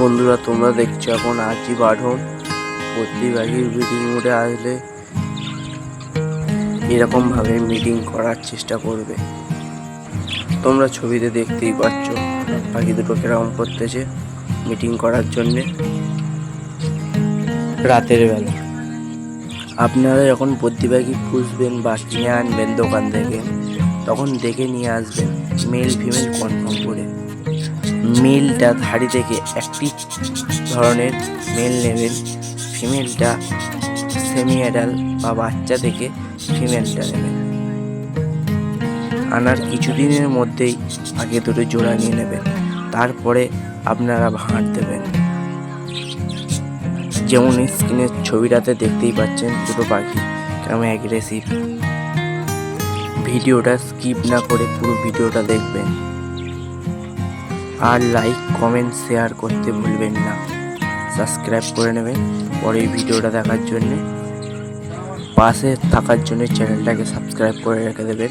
বন্ধুরা তোমরা দেখছ এখন আছি বাঢ়ন প্রতিবারই মিটিং মোডে আসলে এরকমভাবে মিটিং করার চেষ্টা করবে। তোমরা ছবিতে দেখতেই পাচ্ছ পাখি দুটো কেরকম করতেছে মিটিং করার জন্যে। রাতের বেলা। আপনারা যখন বদ্যি পাখি পুষবেন বা কিনে আনবেন দোকান থেকে তখন দেখে নিয়ে আসবেন মেল ফিমেল কনফার্ম করে। মেলটা ধাড়ি থেকে একটি ধরনের মেল নেবেন। ফিমেলটা সেমি বা বাচ্চা থেকে ফিমেলটা নেবেন। আনার কিছুদিনের মধ্যেই আগে দুটো জোড়া নিয়ে নেবেন। তারপরে আপনারা ভাঁড় দেবেন। যেমন স্ক্রিনের ছবিটাতে দেখতেই পাচ্ছেন দুটো পাখি। কেমন অ্যাগ্রেসিভ ভিডিওটা স্কিপ না করে পুরো ভিডিওটা দেখবেন। আর লাইক কমেন্ট শেয়ার করতে ভুলবেন না। সাবস্ক্রাইব করে নেবেন। পরের ভিডিওটা দেখার জন্যে, পাশে থাকার জন্য চ্যানেলটাকে সাবস্ক্রাইব করে রেখে দেবেন।